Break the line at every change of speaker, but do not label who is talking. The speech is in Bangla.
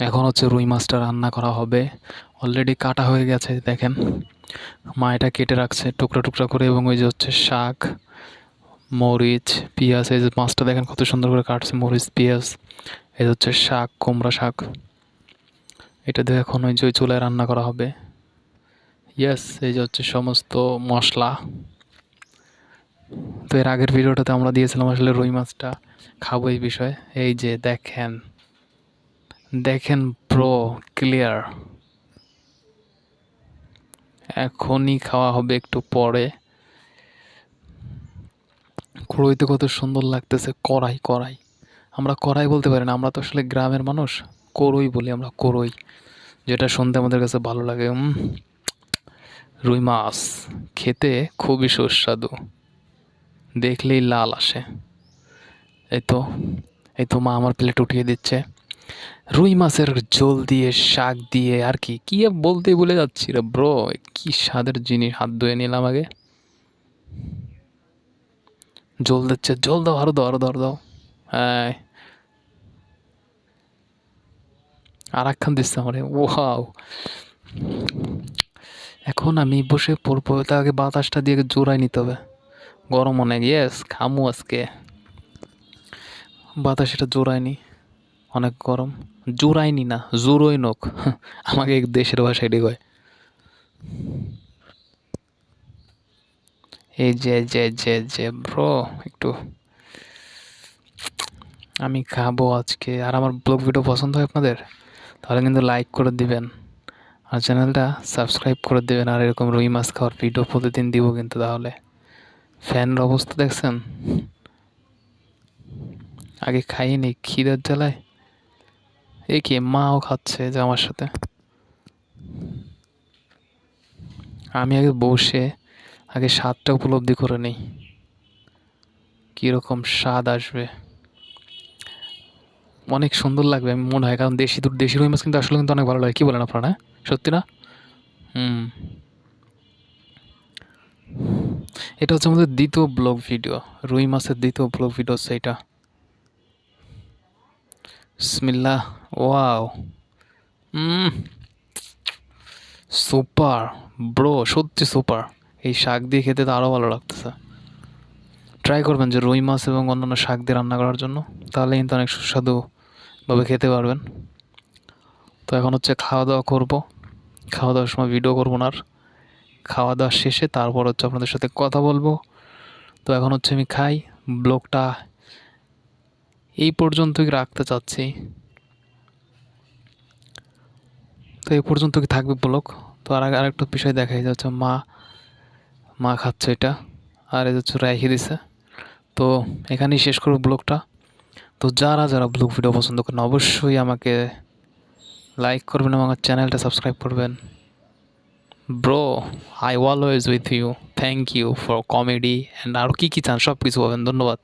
এখন হচ্ছে রুই মাছটা রান্না করা হবে। অলরেডি কাটা হয়ে গেছে, দেখেন। মা এটা কেটে রাখছে টুকরা টুকরা করে এবং ওই যে হচ্ছে শাক, মরিচ, পেঁয়াজ, এই যে মাছটা দেখেন কত সুন্দর করে কাটছে, মরিচ, পেঁয়াজ, এই হচ্ছে শাক, কুমড়া শাক। এটা দিয়ে এখন ওই যে চুলায় রান্না করা হবে। ইয়েস এই যে হচ্ছে সমস্ত মশলা। তো এর আগের ভিডিওটাতে আমরা দিয়েছিলাম আসলে রুই মাছটা। খাব এই বিষয়ে। এই যে দেখেন। দেখেন প্রো ক্লিয়ার এখনই খাওয়া হবে একটু পরে। কুড়োইতে কত সুন্দর লাগতেছে, কড়াই কড়াই। আমরা কড়াই বলতে পারি না, আমরা তো আসলে গ্রামের মানুষ। করই বলি আমরা করই যেটা শুনতে আমাদের কাছে ভালো লাগে রুই মাছ। খেতে খুবই সুস্বাদু। দেখলেই লাল আসে। এই তো এই তো মা আমার প্লেট উঠিয়ে দিচ্ছে। রুই মাছের ঝোল দিয়ে, শাক দিয়ে, আর কি? কি বলতে ভুলে যাচ্ছি রে ব্রো কি স্বাদের জিনিস? হাত ধুয়ে নিলাম আগে। জল দিচ্ছে জল দাও, আরও দাও আরও দাও দাও। হ্যাঁ আর একখান দিচ্ছে আমার। ওয়াও। এখন আমি বসে পড়ব তার আগে বাতাসটা দিয়ে জোড়াই নিতে হবে। গরম অনেক ইয়েস খামু আজকে। বাতাস এটা জোড়ায়নি অনেক গরম। জোরাইনি না জোরই নোক। আমাকে দেশের ভাষায় এটি কয় এই যে যে যে যে, ব্রো, একটু আমি খাব আজকে। আর আমার ব্লগ ভিডিও পছন্দ হয় আপনাদের, তাহলে কিন্তু লাইক করে দিবেন। আর চ্যানেলটা সাবস্ক্রাইব করে দেবেন। আর এরকম রুই মাছ খাওয়ার ভিডিও প্রতিদিন দিব কিন্তু তাহলে। ফ্যানের অবস্থা দেখছেন? আগে খাইনি খিদের জ্বালায়। এ কি মাও খাচ্ছে যে আমার সাথে? আমি আগে বসে, আগে স্বাদটা উপলব্ধি করে নিই। কীরকম স্বাদ আসবে? অনেক সুন্দর লাগবে আমি মনে হয়, কারণ দেশি দুধ, দেশি রুই মাছ কিন্তু আসলে কিন্তু অনেক ভালো লাগে। কী বলেন আপনারা হ্যাঁ? সত্যি না? হুম। এটা হচ্ছে আমাদের দ্বিতীয় ব্লগ ভিডিও, রুই মাছের দ্বিতীয় ব্লগ ভিডিও এটা। বিসমিল্লাহ ওয়াও সুপার ব্রো সত্যি সুপার এই শাক দিয়ে খেতে তো আরও ভালো লাগতেছে। ট্রাই করবেন যে রুই মাছ এবং অন্যান্য শাক দিয়ে রান্না করার জন্য। তাহলে কিন্তু অনেক সুস্বাদুভাবে খেতে পারবেন। তো এখন হচ্ছে খাওয়া দাওয়া করব। খাওয়া দাওয়ার সময় ভিডিও করব না আর। খাওয়া দাওয়া শেষে তারপর হচ্ছে আপনাদের সাথে কথা বলব। তো এখন হচ্ছে আমি খাই। ব্লগটা এই পর্যন্তই রাখতে চাচ্ছি। তো এই পর্যন্ত কি থাকবে ব্লগ। তো আর আরেকটা বিষয় দেখাই যাচ্ছে মা মা খাচ্ছে এটা, আর এই হচ্ছে রেখে দিছে। তো এখানেই শেষ করব ব্লগটা। তো যারা যারা ব্লগ ভিডিও পছন্দ করেন, অবশ্যই আমাকে লাইক করবেন এবং আমার চ্যানেলটা সাবস্ক্রাইব করবেন। Bro, I always with you. Thank you for comedy, and আরও কী কী চান সব কিছু পাবেন। ধন্যবাদ।